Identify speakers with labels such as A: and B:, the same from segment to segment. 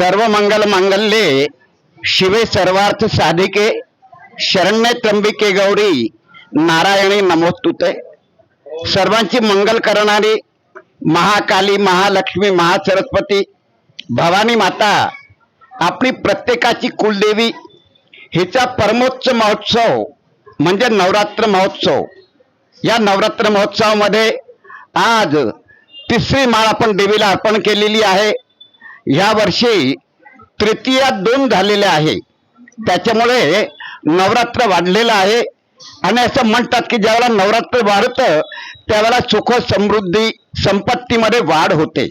A: सर्व मंगल मंगल्ये शिवे सर्वार्थ साधिके शरण्य त्र्यंबिके गौरी नारायणी नमोस्तुते. सर्वांची मंगल करणारी महाकाली महालक्ष्मी महासरस्वती भवानी माता आपली प्रत्येकाची कुलदेवी हिचा परमोच्च महोत्सव म्हणजे नवरात्र महोत्सव. या नवरात्र महोत्सवामध्ये आज तिसरी माळ आपण देवीला अर्पण केलेली आहे. या वर्षी तृतीया दोन झालेले आहे. त्याच्यामुळे नवरात्र वाढलेलं आहे. आणि असं म्हणतात की ज्यावेळेला नवरात्र वाढतं त्यावेळेला सुख समृद्धी संपत्तीमध्ये वाढ होते.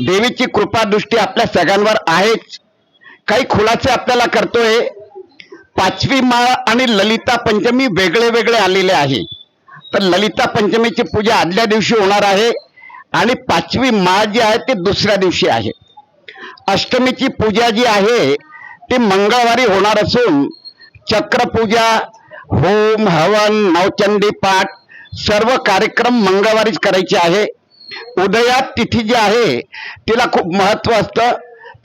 A: देवीची कृपादृष्टी आपल्या सगळ्यांवर आहेच. काही खुलासे आपल्याला करतोय. पाचवी माळ आणि ललिता पंचमी वेगळे वेगळे आलेले आहे. तर ललिता पंचमीची पूजा आदल्या दिवशी होणार आहे. आणि पाचवी माळ जी आहे ती दुसऱ्या दिवशी आहे. अष्टमीची पूजा जी आहे ती मंगळवारी होणार असून चक्रपूजा होम हवन नवचंडी पाठ सर्व कार्यक्रम मंगळवारीच करायचे आहे. उदयात तिथी जी आहे तिला खूप महत्त्व असतं.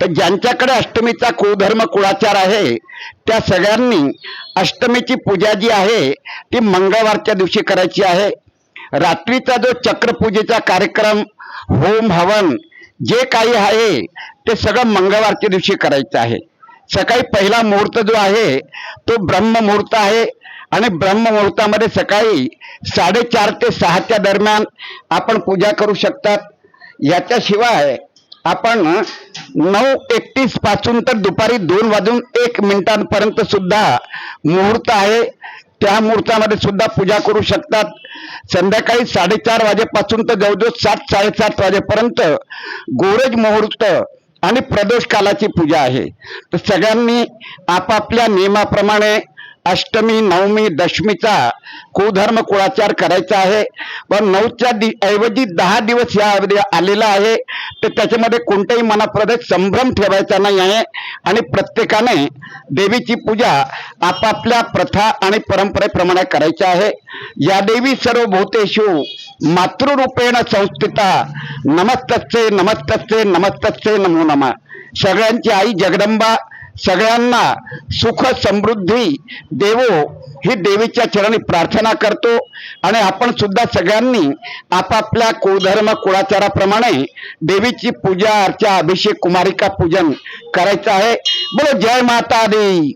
A: तर ज्यांच्याकडे अष्टमीचा कुळधर्म कुळाचार आहे त्या सगळ्यांनी अष्टमीची पूजा जी आहे ती मंगळवारच्या दिवशी करायची आहे. रात्रीचा जो चक्रपूजेचा कार्यक्रम होम हवन जे काही आहे ते सगळं मंगळवारच्या दिवशी करायचं आहे. सकाळी पहिला मुहूर्त जो आहे तो ब्रह्ममुहूर्त आहे. आणि ब्रह्ममुहूर्तामध्ये सकाळी साडेचार ते सहाच्या दरम्यान आपण पूजा करू शकतात. याच्याशिवाय आपण नऊ एकतीसपासून तर दुपारी दोन वाजून एक मिनिटांपर्यंत सुद्धा मुहूर्त आहे. त्या मुहूर्तामध्ये सुद्धा पूजा करू शकतात. संध्याकाळी साडेचार वाजेपासून तर जवळजवळ सात साडेसात वाजेपर्यंत गोरज मुहूर्त आणि प्रदोष कालाची पूजा आहे. तर सगळ्यांनी आपापल्या नियमाप्रमाणे अष्टमी नवमी दशमीचा कुधर्म कुळाचार करायचा आहे. पण नऊच्या दि ऐवजी दहा दिवस या आलेला आहे. तर त्याच्यामध्ये कोणत्याही मनाप्रदे संभ्रम ठेवायचा नाही आहे. आणि प्रत्येकाने देवीची पूजा आपापल्या प्रथा आणि परंपरेप्रमाणे करायची आहे. या देवी सर्व भूतेषु मातृरूपेण संस्थिता. नमस्तस्ते नमस्तस्ते नमस्तस्ते नमो नमः. सगळ्यांची आई जगदंबा. सगळ्यांना सुख समृद्धी देवो ही देवीच्या चरणी प्रार्थना करतो. आणि आपण सुद्धा सगळ्यांनी आपापल्या कुळधर्म कुळाचाराप्रमाणे देवीची पूजा अर्चा अभिषेक कुमारिका पूजन करायचं आहे. बोलो जय माता दी.